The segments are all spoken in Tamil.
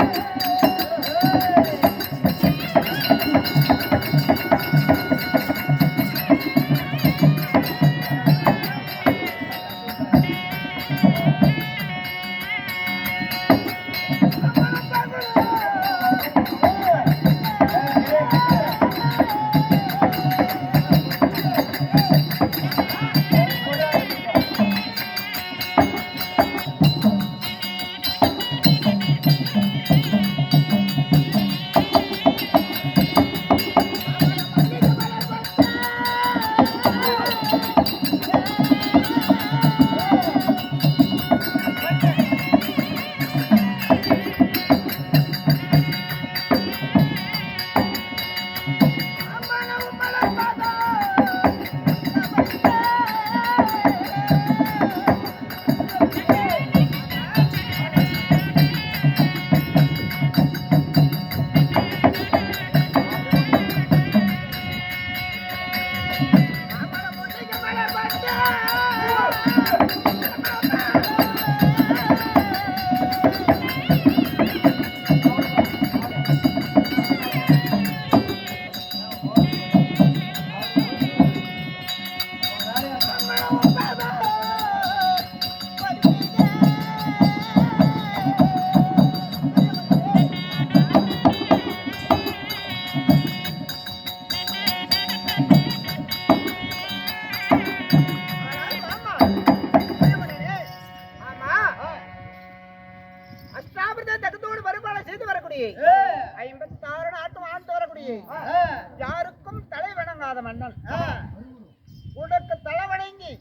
Música யாருக்கும் தலை வணங்காத மன்னன். உனக்கு தலை வணங்கி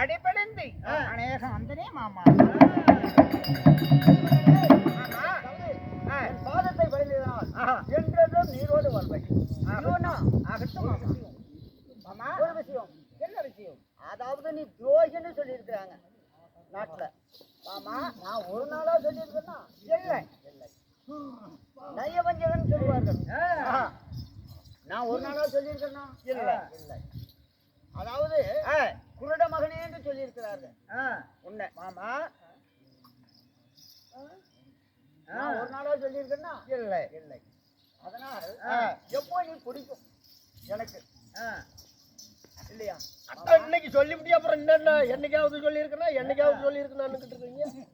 அடிபணிந்து அநேகம் வந்தனே மாமா. பாதத்தை ஆஹா. என்றென்றும் நீரோடு வாழ்வை இவனா? ஆகட்டும் மாமா. மாமா, ஒரு விஷயம் என்ன விஷயம் அதாவது நீ துரோகின்னு சொல்லியிருக்கிறாங்க நாட்டுல ஆமா நான் ஒரு நாளா சொல்லியிருக்கேன்னா இல்லை நயவஞ்சகன் சொல்லுவார்கள் ஆ. நான் ஒரு நாளா சொல்லியிருக்கேன்னா இல்லை. இல்லை அதாவது ஆ, குருட மகனே என்று சொல்லியிருக்கிறார்கள் ஆ, மாமா நான் ஒரு நாளா சொல்லியிருக்கேன்னா? இல்லை. இல்லை. அதனால். எப்போ நீ பிடிக்கும் எனக்கு. இல்லையா? அதான் இன்னைக்கு சொல்லிவிட்டியா அப்புறம் என்னென்ன என்னைக்காவது சொல்லியிருக்கேன் என்னைக்காவது சொல்லியிருக்கேன்னு இருக்கீங்க?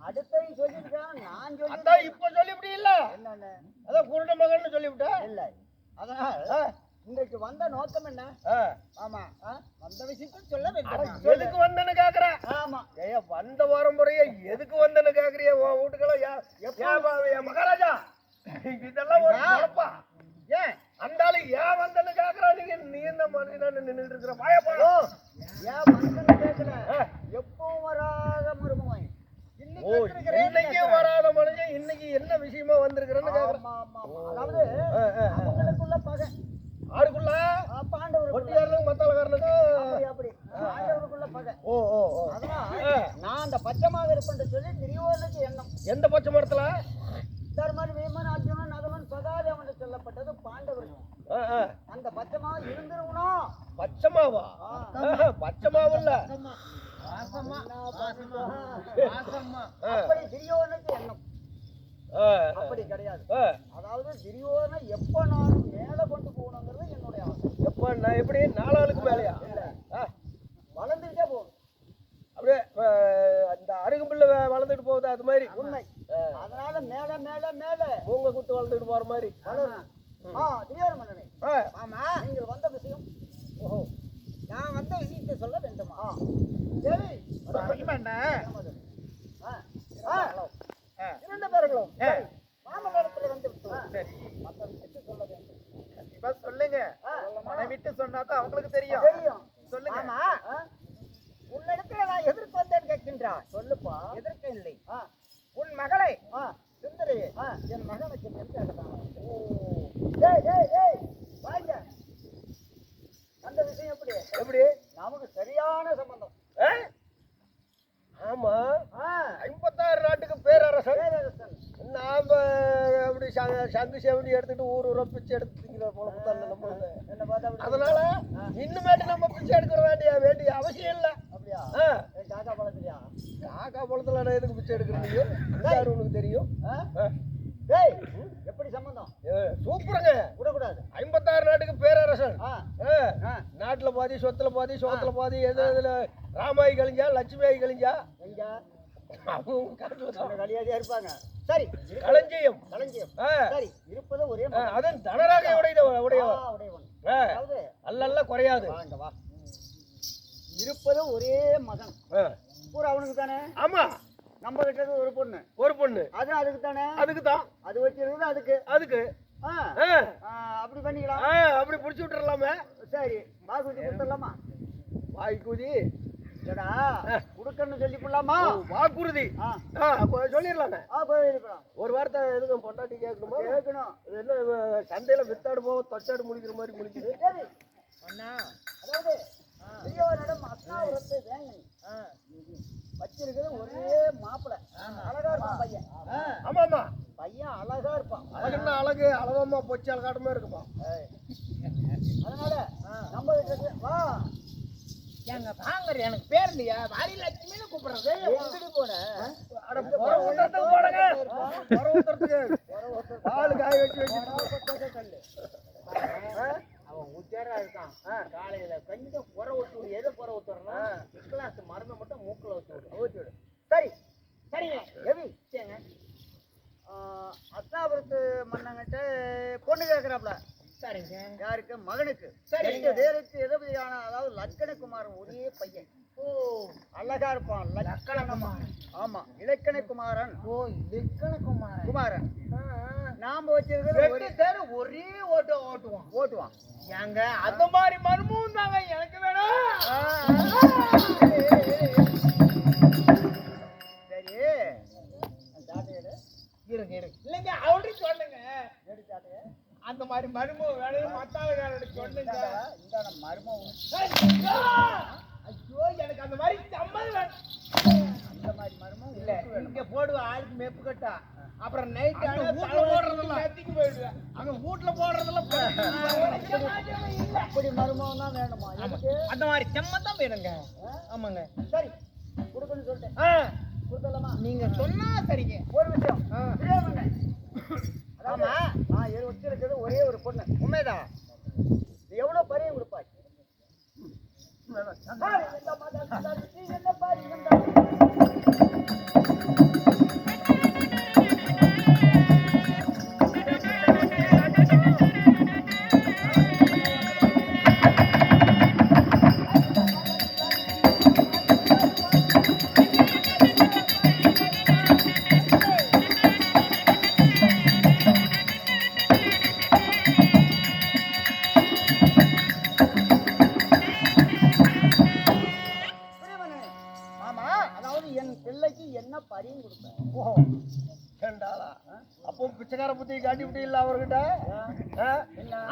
அடுத்த சொல்லியிருக்கேன் நான் சொல்லி இப்ப சொல்லிவிட்டி இல்ல என்னன்னு? அதான் குருட மகன் சொல்லிவிட்ட? இல்லை. அதனால் இன்றைக்கு வந்த நோக்கம் என்ன. ஆமா? வந்த விஷயத்தை சொல்ல வேண்டும். எதுக்கு வந்தேன்னு கேக்குற? ஆமா. ஏய்யா வந்த வரம்புறைய எதுக்கு வந்தேன்னு கேக்குறிய? உன் வீட்டுக்கெல்லாம் மகாராஜா? இதெல்லாம் ஒரு குழப்பா ஏன் அந்த ஆளு ஏன் வந்தேன்னு கேக்குறா நீங்க நீ என்ன மனுஷன் நின்றுட்டு இருக்கிற வாயப்பா ஏன் மனுஷன் கேட்கல எப்பவும் வராத மருமகன் ஓ இன்னைக்கு வராத மனுஷன் இன்னைக்கு என்ன விஷயமா வந்திருக்கிறேன்னு கேக்குறேன் ஆமா ஆமா ஆமா. அதாவது ஆ, ஆ. அவங்களுக்குள்ள பகை ஆருக்குள்ள ஆ, பாண்டவருக்குள்ள ஒட்டியாரனுக்கும் மத்தாளக்காரனுக்கும் அப்படி அப்படி பாண்டவருக்குள்ள பகை ஓ ஓ ஓ அதனால் ஆ. நான் அந்த பச்சைமாக இருப்பேன் சொல்லி திரியோனுக்கு எண்ணம் எந்த பச்சை மரத்துல தர்மன் வீமன் அர்ஜுனன் நகவன் சகாதேவன் என்று சொல்லப்பட்டது பாண்டவர் ஆ, ஆ. அந்த பச்சைமாக இருந்திருக்கணும் பச்சை மாவா ஆ. ஆஹா, பச்சை மாவு இல்ல அப்படி திரியோனுக்கு எண்ணம். அப்படி கிடையாது. அதாவது திரியோனை எப்ப நான் மேல கொண்டு போகணுங்கிறது என்னுடைய ஆசை. எப்ப நான் எப்படி? நாலாளுக்கு மேலயா? வளர்ந்துட்டே போகணும் அப்படியே அந்த அருகம்புல்ல வளர்ந்துட்டு போகுது அது மாதிரி. உண்மை. அதனால மேல மேல மேல. மூங்க குத்து வளர்ந்துட்டு போற மாதிரி. ஆ. திரியோன மன்னனே. ஆ, மாமா நீங்கள் வந்த விஷயம். ஓஹோ. நான் வந்த விஷயத்தை சொல்ல வேண்டுமா? சரி. இரண்டு பேர்களும். மாமல்லத்தில் வந்து சரி. மற்ற விஷயத்தை சொல்ல வேண்டும். கண்டிப்பா சொல்லுங்க. ஆ. மனைவிட்டு சொன்னா தான் அவங்களுக்கு தெரியும். தெரியும். சொல்லுங்க. ஆமா? உன்னிடத்துல நான் எதற்கு வந்தேன் கேட்கின்றான் சொல்லுப்பா. எதற்கு இல்லை. உன் மகளை சுந்தரி என் மகனுக்கு எதற்காக ஓ. டேய் வாங்க அந்த விஷயம் எப்படி? எப்படி நமக்கு சரியான சம்பந்தம்? ஆமா. ஐம்பத்தாறு நாட்டுக்கு பேரரசன். நாம அப்படி சங்க- செவனி எடுத்துட்டு ஊர் ஊரா பிச்சை எடுத்து திங்கிற போல அப்படி அதனால இன்னுமேட்டு நம்ம பிச்சை எடுக்கிற வேண்டிய வேண்டிய அவசியம் இல்ல. அப்படியா? காக்கா பழத்திரியா காக்கா நான் எதுக்கு பிச்சை எடுக்கிறீங்க உனக்கு தெரியும். டேய் சம்பந்தம் சூப்பருங்க. விடக்கூடாது. ஐம்பத்தாறு நாட்டுக்கு பேரரசன். நாட்டுல பாதி சொத்துல பாதி சோத்துல பாதி எது எதுல ராமாயி கழிஞ்சா லட்சுமியாயி கழிஞ்சா? எங்க? கலியாதியா இருப்பாங்க. சரி. களஞ்சியம். களஞ்சியம். சரி. இருப்பது ஒரே அதுவும் தனராக உடைய உடையவன். அதாவது அல்லல்ல குறையாது. இருப்பது ஒரே மகன். பூரா அவனுக்கு தானே ஆமா. நம்ம கிட்ட ஒரு பொண்ணு. ஒரு பொண்ணு. அது அதுக்கு தானே அதுக்கு தான் அது வச்சிருக்குது அதுக்கு. அதுக்கு. அப்படி பண்ணிக்கலாம். அப்படி புடிச்சு விட்டுறலாமே. சரி பாஸ் வச்சு கொடுத்துடலாமா? வாய்க்குதி ஏடா கொடுக்கணும்னு சொல்லி போடலாமா? வாக்குறுதி சொல்லிடலாங்க ஒரு வார்த்தை எதுக்கும் பொண்டாட்டி கேட்கணுமா? கேட்கணும். இது என்ன சந்தையில வித்தாடு போக தொட்டாடு முடிக்கிற மாதிரி முடிக்குது அண்ணா அதாவது பெரியவரிடம் அஸ்னாபுரத்தை வேங்கனி வச்சிருக்கிறது ஒரே மாப்பிளை. அழகா இருப்பான் பையன். ஆமா ஆமா பையன் அழகா இருப்பான். அழகுன்னா அழகு அழகமா பொச்சு அழகாட்டமா இருக்குமா? அதனால நம்ம வா. எங்க பாங்கர் எனக்கு பேர் இல்லையா? வாரி லட்சுமின்னு கூப்பிடுறது போன அட புற ஊத்துறதுக்கு போடுங்க புற ஊத்துறதுக்கு பால் காய வச்சு வச்சு அவன் உச்சாரா இருக்கான் காலையில கொஞ்சம் புற ஊத்து விடு எதை புற ஊத்துறனா கிளாஸ் மருந்து மட்டும் மூக்குல ஊத்து விடு ஊத்தி விடு சரி சரிங்க எவி சரிங்க அஸ்னாபுரத்து மன்னங்கிட்ட பொண்ணு கேட்கிறாப்ல சரிங்க யாருக்கு மகனுக்கு சரி. எங்க தேருக்கு எதபதியான அதாவது லட்சணகுமாரன் ஒரே பையன் ஓ அழகா இருப்பான் லக்கணகுமாரன். ஆமா இலக்கண குமாரன் ஓ இலக்கண குமாரன் குமாரன் நாம வச்சிருக்கிறது ரெண்டு ஒரே பேரும் ஒரே ஓட்டு ஓட்டுவான் ஓட்டுவான் ஏங்க அந்த மாதிரி மர்மமும் தாங்க எனக்கு வேணும். சரி. இருங்க இருங்க இல்லைங்க அவரு சொல்லுங்க. அந்த மாதிரி மர்மம் வேணும் மத்தாளுக்காரோட சொல்லுங்க. இந்த. மர்மம் ஐயோ! எனக்கு அந்த மாதிரி சம்மதம் வேணும். அந்த மாதிரி மர்மம் இல்ல இங்க போடுவ ஆளுக்கு மெப்பு கட்டா. அப்புறம் நைட் ஆனா அங்க வீட்டுல போடுறதெல்லாம் அப்படி தான் வேணுமா? அந்த மாதிரி செம்மத்தான் வேணுங்க. ஆமாங்க. சரி கொடுக்கணும்னு சொல்லிட்டேன். ஆ, கொடுத்துடலாமா? நீங்க சொன்னா சரிங்க. ஒரு விஷயம். ஆமா நான் ஏழு வச்சிருக்கிறது ஒரே ஒரு பொண்ணு. உண்மைதான். புத்தி காட்டி விட்டு இல்ல அவர்கிட்ட?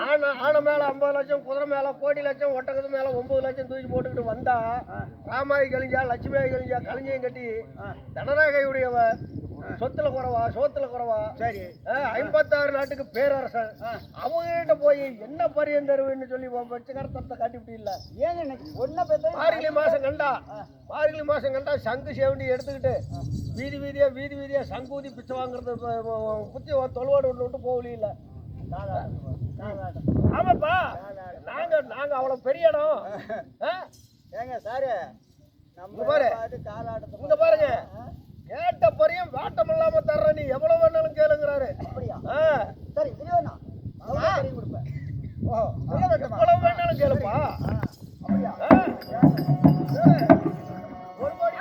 ஆனை ஆனை மேல ஐம்பது லட்சம் குதிரை மேல கோடி லட்சம் ஒட்டகத்து மேல ஒன்பது லட்சம் தூக்கி போட்டுக்கிட்டு வந்தா ராமாயி கழிஞ்சா லட்சுமியாய் கழிஞ்சா கழிஞ்சையும் கட்டி தனரேகையுடையவ சொத்துல குறவா சோத்துல குறவா? சரி. ஐம்பத்தாறு நாட்டுக்கு பேரரசன். அவங்ககிட்ட போய் என்ன பரியம் தருவேன்னு சொல்லி உன் பிச்சைக்காரத்தத்தை காட்டி விட்டு இல்ல. ஏங்க எனக்கு பெற்ற மார்கழி மாசம் கண்டா. மார்கழி மாசம் கண்டா சங்கு சேவண்டி எடுத்துக்கிட்டு வீதி வீதியா வீதி வீதியா சங்கூதி பிச்சை வாங்குறது புத்தி தொழுவாடு விட்டு விட்டு போகல இல்ல. ஆமாப்பா. நாங்க நாங்க அவ்வளவு பெரிய இடம்? ஏங்க சாரு நம்ம பாரு. இங்க பாருங்க. கேட்ட பரியம் வாட்டம் இல்லாம தர்ற நீ எவ்வளவு வேணாலும் கேளுங்கிறாரு. அப்படியா. சரி அவ்வளோ பரியும் கொடுப்பேன் ஓ, எவ்வளவு வேணாலும் கேளுப்பா. அப்படியா? ஒரு கோடி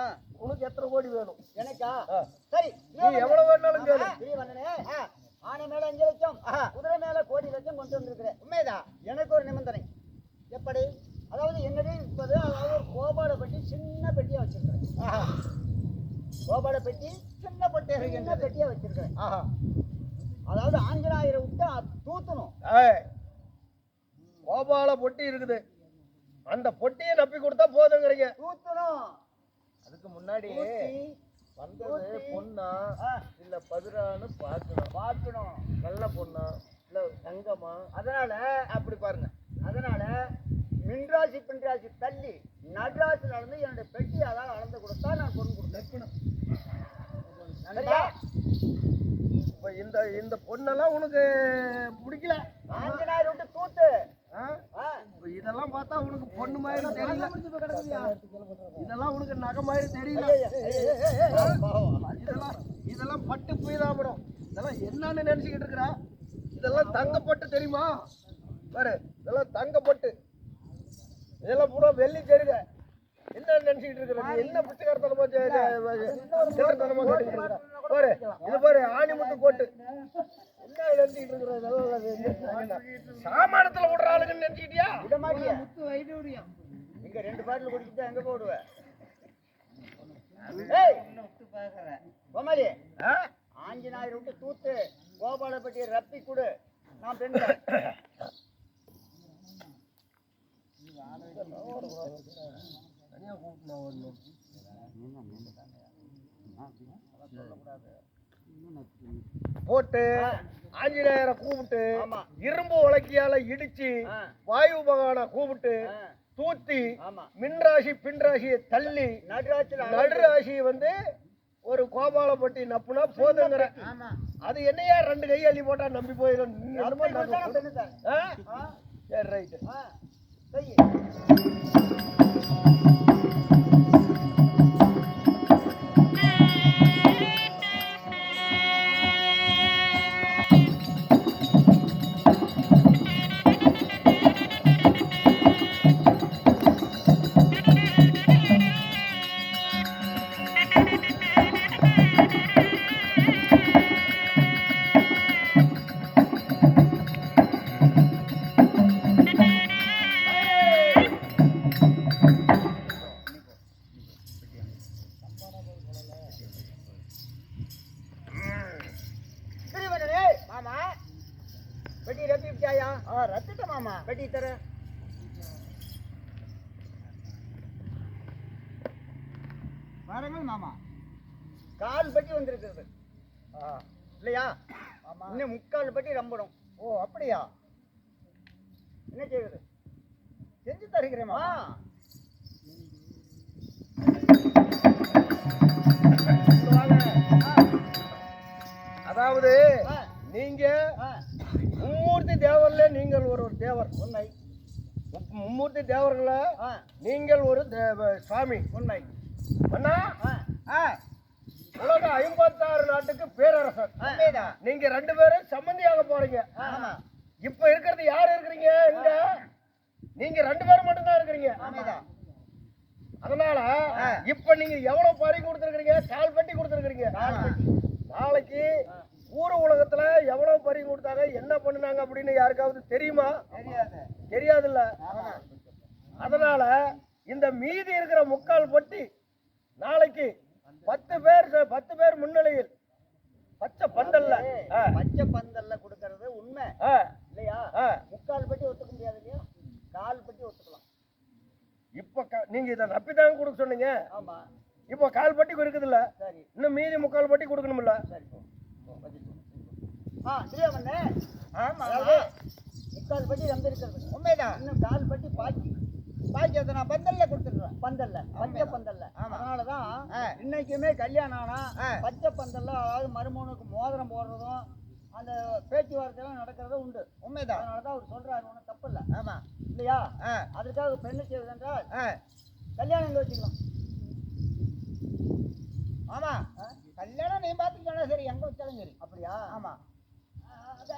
ஆ. உனக்கு எத்தனை கோடி வேணும்? எனக்கா. சரி நீ எவ்வளவு வேணாலும் கேளு. பிரியவண்ணனே ஆனை மேல அஞ்சு லட்சம் குதிரை மேல கோடி லட்சம் கொண்டு வந்திருக்கிறேன். உண்மைதான் எனக்கு ஒரு நிபந்தனை. எப்படி? அதாவது என்னடி இப்போது அதாவது ஒரு கோபால பெட்டி சின்ன பெட்டியா வச்சிருக்கிறேன். கோபால பெட்டி சின்ன பொட்டை சின்ன பெட்டியா வச்சிருக்கிறேன். அதாவது ஆஞ்சநாயரை விட்டு தூத்தணும். கோபால பொட்டி இருக்குது. அந்த பொட்டியை நப்பி கொடுத்தா போதுங்கிறீங்க. தூத்தணும். அதுக்கு முன்னாடி வந்தது. பொண்ணா இல்ல பதிரான்னு பார்க்கணும். பார்க்கணும். நல்ல பொண்ணா இல்ல தங்கமா அதனால அப்படி பாருங்க. அதனால மின்ராசி பின்ராசி தள்ளி நட்ராசி நடந்து என்னுடைய பெட்டி அதாவது அளந்து கொடுத்தா நான் பொண்ணு கொடுத்தேன் சரியா? இப்ப இந்த இந்த பொண்ணெல்லாம் உனக்கு பிடிக்கல. ஆஞ்சநாயர் விட்டு தூத்து. இதெல்லாம் பார்த்தா உனக்கு பொண்ணு மாதிரி தெரியல. இதெல்லாம் உனக்கு நகை மாதிரி தெரியல. இதெல்லாம் இதெல்லாம் பட்டு பீதாபடம் இதெல்லாம் என்னன்னு நினைச்சுக்கிட்டு இருக்கிற? இதெல்லாம் தங்கப்பட்டு தெரியுமா? பாரு இதெல்லாம் தங்கப்பட்டு. இதெல்லாம் பூரா வெள்ளி தெரியுங்க என்ன நினைச்சுக்கிட்டு இருக்கிற என்ன புத்தகத்தனமா சில்லறத்தனமா கேட்டுக்கிட்டு இருக்கிற? பாரு இது பாரு ஆணிமுத்து கோட்டு. என்ன நினைச்சுக்கிட்டு இருக்கிற இதெல்லாம் சாமானத்துல விடுற ஆளுங்கன்னு நினைச்சுக்கிட்டியா? விட மாட்டியா? இங்க ரெண்டு பாட்டில் குடிச்சிட்டு எங்க போடுவ? ஏய்! கோமாளி? ஆஞ்சநாயர் விட்டு தூத்து கோபாலப்பட்டியை ரப்பி கொடு. நான் பெண் போட்டு ஆஞ்சநேயரை கூப்பிட்டு. இரும்பு உலக்கியால இடிச்சு. வாயு பகவானை கூப்பிட்டு. தூத்தி மின்ராசி பின்ராசியை தள்ளி நடுராசி வந்து ஒரு கோபாலப்பட்டி நப்புனா போதுங்கிற. அது என்னையா ரெண்டு கை அள்ளி போட்டா நம்பி போயிடும்? சரி ரைட்டு. ரம்பணும் ஓ அப்படியா? என்ன செய்வது? செஞ்சு வாங்க. அதாவது. நீங்க மும்மூர்த்தி தேவர்ல நீங்கள் ஒரு ஒரு தேவர். உண்மை மும்மூர்த்தி தேவர்கள நீங்கள் ஒரு தேவ சுவாமி உண்மை அண்ணா. ஆ, உலக ஐம்பத்தாறு நாட்டுக்கு பேரரசர். நீங்க ரெண்டு பேரும் சம்மந்தியாக போறீங்க. இப்ப இருக்கிறது யார் இருக்கிறீங்க? இங்க. நீங்க ரெண்டு பேரும் மட்டும்தான் இருக்கிறீங்க. அதனால இப்ப நீங்க எவ்வளவு பறி கொடுத்துருக்கீங்க கால் பட்டி கொடுத்துருக்கீங்க நாளைக்கு ஊர் உலகத்துல எவ்வளவு பறி கொடுத்தாங்க? என்ன பண்ணுனாங்க அப்படின்னு யாருக்காவது தெரியுமா? தெரியாது. தெரியாதுல்ல? அதனால இந்த மீதி இருக்கிற முக்கால் பொட்டி நாளைக்கு பத்து பேர் பத்து பேர் முன்னிலையில். பச்சை பந்தல்ல. ஆ, பச்சை பந்தல்ல கொடுக்கறது உண்மை. ஆ, இல்லையா? ஆ. முக்கால் பெட்டி ஒத்துக்க முடியாது இல்லையா? கால் பெட்டி ஒத்துக்கலாம். இப்ப நீங்க இதை நப்பிதான் கொடுக்க சொன்னீங்க. ஆமா. இப்போ கால் பட்டி இருக்குதுல்ல. சரி. இன்னும் மீதி முக்கால் பட்டி கொடுக்கணும்ல முக்கால் பெட்டி ரொம்ப இருக்கிறது உண்மைதான். இன்னும் கால் பெட்டி பாக்கி. பாக்கியத்தை நான் பந்தல்ல கொடுத்துடுறேன் பந்தல்ல பச்சை பந்தல்ல. அதனாலதான் ஆ. இன்னைக்கு என்னைக்குமே கல்யாணம் ஆனா. பச்சை பந்தல்ல அதாவது மருமகனுக்கு மோதிரம் போடுறதும் அந்த பேச்சுவார்த்தை எல்லாம் நடக்கிறதும் உண்டு. உண்மைதான். அதனாலதான் அவர் சொல்றாரு ஒன்றும் தப்பு இல்லை ஆமா. இல்லையா? அதுக்காக என்ன செய்வது என்றால் கல்யாணம் எங்க வச்சுக்கலாம் ஆமா. கல்யாணம் நீ பாத்துக்கிட்டா சரி எங்க வச்சாலும் சரி. அப்படியா? ஆமா. அது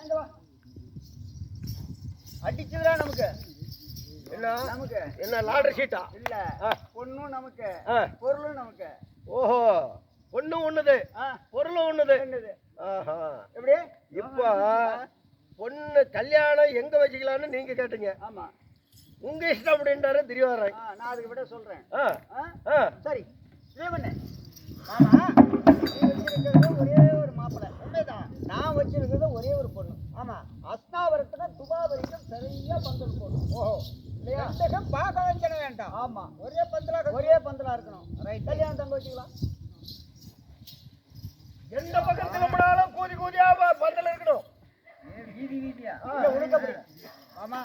அடிச்சுதான் நமக்கு. நமக்கு. என்ன லாட்டரி சீட்டா? இல்ல. பொண்ணும் நமக்கு. பொருளும் நமக்கு. ஓஹோ. ஒண்ணு ஒண்ணுது. பொருளும் ஒண்ணுது. என்னது ஆஹா. எப்படி? இப்போ பொண்ணு கல்யாணம் எங்க வச்சுக்கலாம்னு நீங்க கேட்டீங்க. ஆமா. உங்க இஷ்டம் அப்படின்றாரு திரிவாரன் நான் அதுக்கு விட சொல்றேன். சரி ஒரே ஒரு மாப்பிள்ளை. உண்மைதான். நான் வச்சிருக்கிறது ஒரே ஒரு பொண்ணு. ஆமா. அஸ்னாவரத்துல துபாவரிக்கும் சரியா பந்தல் போடும் ஓஹோ. இல்லையா? ரெண்டுக்கும் பார்க்க வஞ்சன வேண்டாம். ஆமா. ஒரே பந்தலாக ஒரே பந்தலா இருக்கணும். ரைட் கல்யாணம் தங்க வச்சுக்கலாம் எந்த பக்கத்துல போனாலும் கூதி கூதியா பந்தல் இருக்கணும். வீதி வீதியா? ஆமா.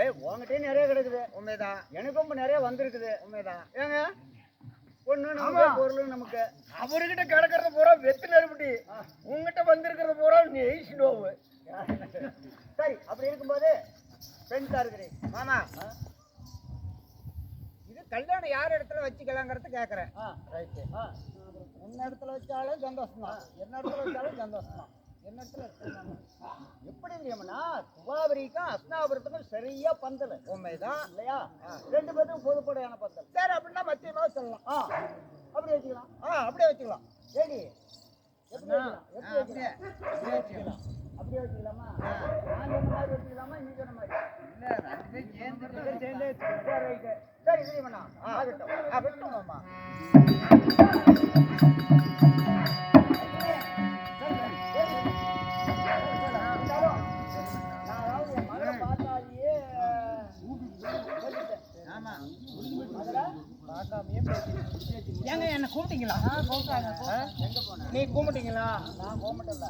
ஏய் உங்ககிட்டயே நிறைய கிடக்குது. உண்மைதான். எனக்கும் நிறைய வந்திருக்குது. உண்மைதான். ஏங்க? பொண்ணு நமக்கு பொருள் நமக்கு. அவர்கிட்ட கிடக்கிறது பூரா வெத்து நெருப்புட்டி உங்ககிட்ட வந்திருக்கிறது பூரா நெய் நோவு சரி அப்படி இருக்கும்போது ஃப்ரெண்ட்ஸா இருக்கிறேன் மாமா. இது கல்யாணம் யார் இடத்துல வச்சுக்கலாங்கிறது கேக்குறேன். ஆ ரைட்டு உன்ன இடத்துல வச்சாலும் சந்தோஷம் தான் என்ன இடத்துல வச்சாலும் சந்தோஷம் தான் என்ன இடத்துல எப்படி தெரியுமாண்ணா? துபாவரிக்கும் அஸ்னாபுரத்துக்கும் சரியா பந்தல். உண்மைதான். இல்லையா? ரெண்டு பேருக்கும் பொதுப்படையான பந்தல். சரி அப்படின்னா மத்தியமா சொல்லலாம். ஆ. அப்படி வச்சுக்கலாம். ஆ அப்படியே வச்சுக்கலாம். ஏடி எப்படி அப்படியே. அப்படியே வச்சுக்கலாம். அப்படியே வச்சுக்கலாமா? நான் சொன்ன மாதிரி வச்சுக்கலாமா? நீ சொன்ன மாதிரி? சரி சரி தெரியுமாண்ணா ஆகட்டும் ஆகட்டும் மாமா ஆமா பார்க்காமயே ஏங்க என்ன கூப்பிட்டீங்களா நீ கூப்பிட்டீங்களா? நான் மாட்டேன்ல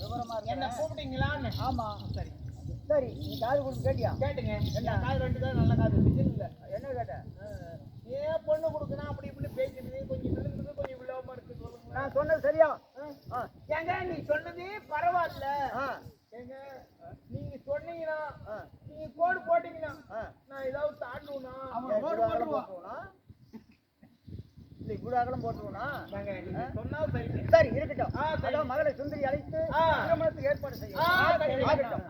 விவரமா என்ன கூப்பிட்டீங்களான்னு. ஆமா சரி. சரி நீ காது கொடுத்து கேட்டியா? கேட்டுங்க. என்ன? காது ரெண்டு தான் நல்ல காது விஜய் இல்ல என்ன கேட்ட? ஏன் பொண்ணு கொடுக்கணும் அப்படி இப்படி பேசிட்டு கொஞ்சம் விழுந்தது கொஞ்சம் விழாம இருக்கு. நான் சொன்னது சரியா? ஏங்க நீ சொன்னதே பரவாயில்ல ஆ ஏங்க நீங்க சொன்னீங்கன்னா ஆ. நீங்க கோடு போட்டீங்கன்னா ஆ. நான் ஏதாவது தாண்டுவேனா ஏன் இவ்வளவு அகலம் போட்டுருவோனா? இல்ல இவ்வளவு அகலம் சொன்னா சரி இருக்கட்டும். அதான் மகளை சுந்தரி அழைத்து. திருமணத்துக்கு ஏற்பாடு செய்யும்.